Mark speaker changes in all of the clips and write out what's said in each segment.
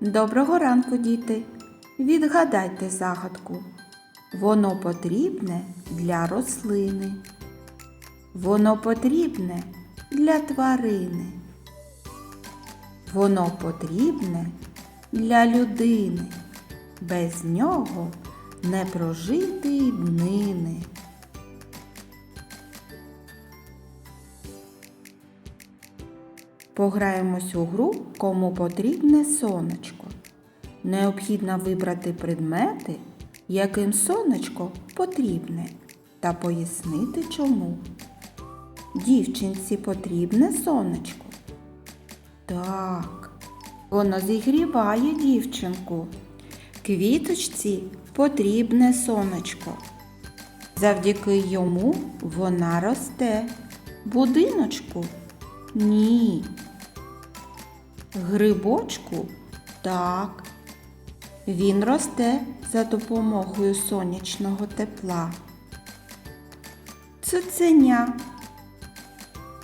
Speaker 1: Доброго ранку, діти! Відгадайте загадку. Воно потрібне для рослини. Воно потрібне для тварини. Воно потрібне для людини. Без нього не прожити й днини. Пограємось у гру, кому потрібне сонечко. Необхідно вибрати предмети, яким сонечко потрібне, та пояснити чому. Дівчинці потрібне сонечко. Так, воно зігріває дівчинку. Квіточці потрібне сонечко. Завдяки йому вона росте. Будиночку ні. Грибочку так. Він росте за допомогою сонячного тепла. Цуценя.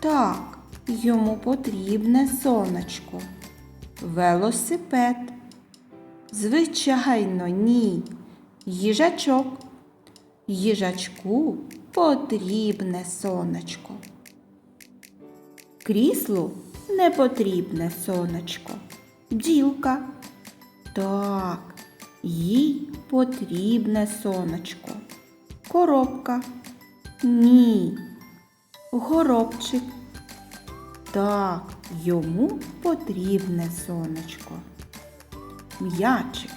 Speaker 1: Так, йому потрібне сонечко. Велосипед. Звичайно, ні. Їжачок. Їжачку потрібне сонечко. Кріслу не потрібне сонечко. Бджілка. Так, їй потрібне сонечко. Коробка. Ні. Горобчик. Так, йому потрібне сонечко. М'ячик.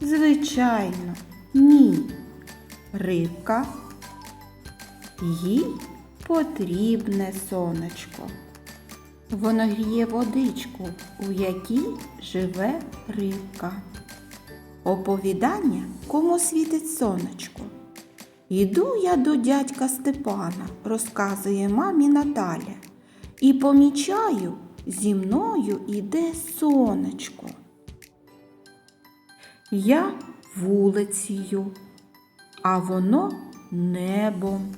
Speaker 1: Звичайно, ні. Рибка. Їй потрібне сонечко. Воно гріє водичку, у якій живе рибка. Оповідання, кому світить сонечко. Іду я до дядька Степана, розказує мамі Наталя, і помічаю, зі мною іде сонечко. Я вулицею, а воно небом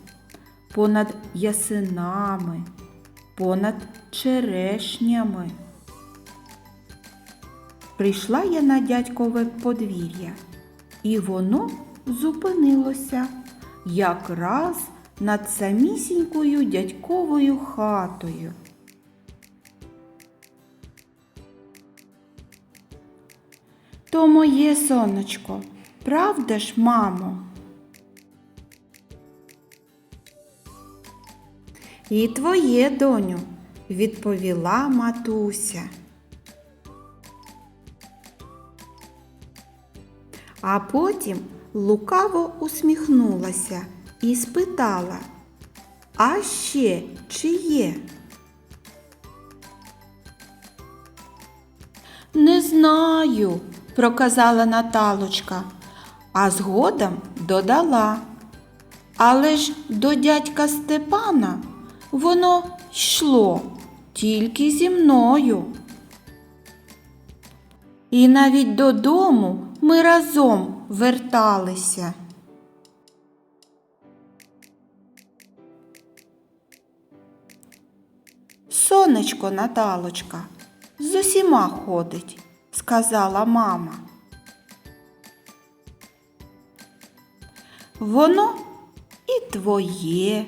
Speaker 1: понад ясинами, понад черешнями. Прийшла я на дядькове подвір'я, і воно зупинилося якраз над самісінькою дядьковою хатою. То моє сонечко, правда ж, мамо? І твоє, доню, відповіла матуся. А потім лукаво усміхнулася і спитала, а ще чи є? Не знаю, проказала Наталочка, а згодом додала. Але ж до дядька Степана воно йшло тільки зі мною. І навіть додому ми разом верталися. Сонечко, Наталочка, з усіма ходить, сказала мама. Воно і твоє,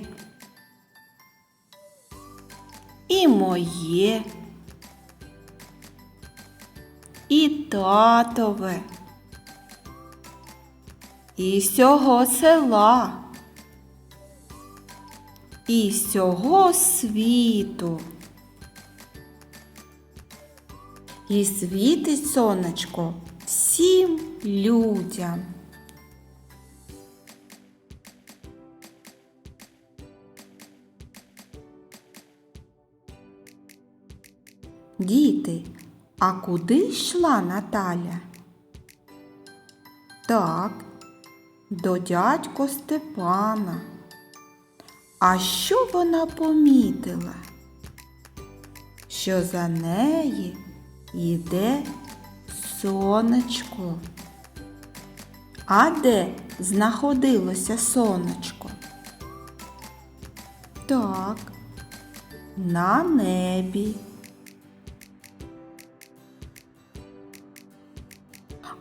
Speaker 1: і моє, і татове, і всього села, і всього світу. І світить сонечко всім людям. Діти, а куди йшла Наталя? Так, до дядько Степана. А що вона помітила? Що за неї йде сонечко. А де знаходилося сонечко? Так, на небі.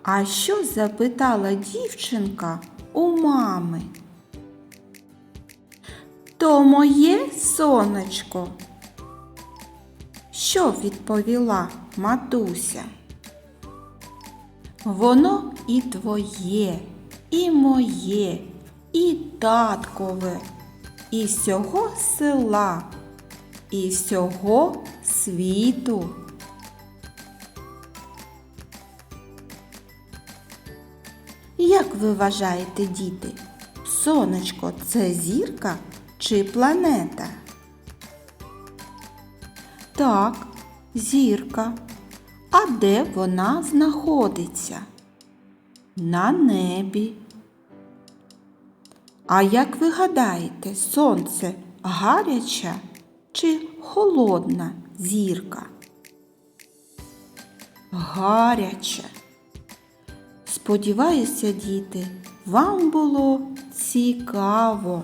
Speaker 1: А що запитала дівчинка у мами? То моє сонечко. Що відповіла матуся? Воно і твоє, і моє, і таткове, і всього села, і всього світу. Як ви вважаєте, діти, сонечко це зірка чи планета? Так, зірка. А де вона знаходиться? На небі. А як ви гадаєте, сонце гаряча чи холодна зірка? Гаряча. Сподіваюся, діти, вам було цікаво.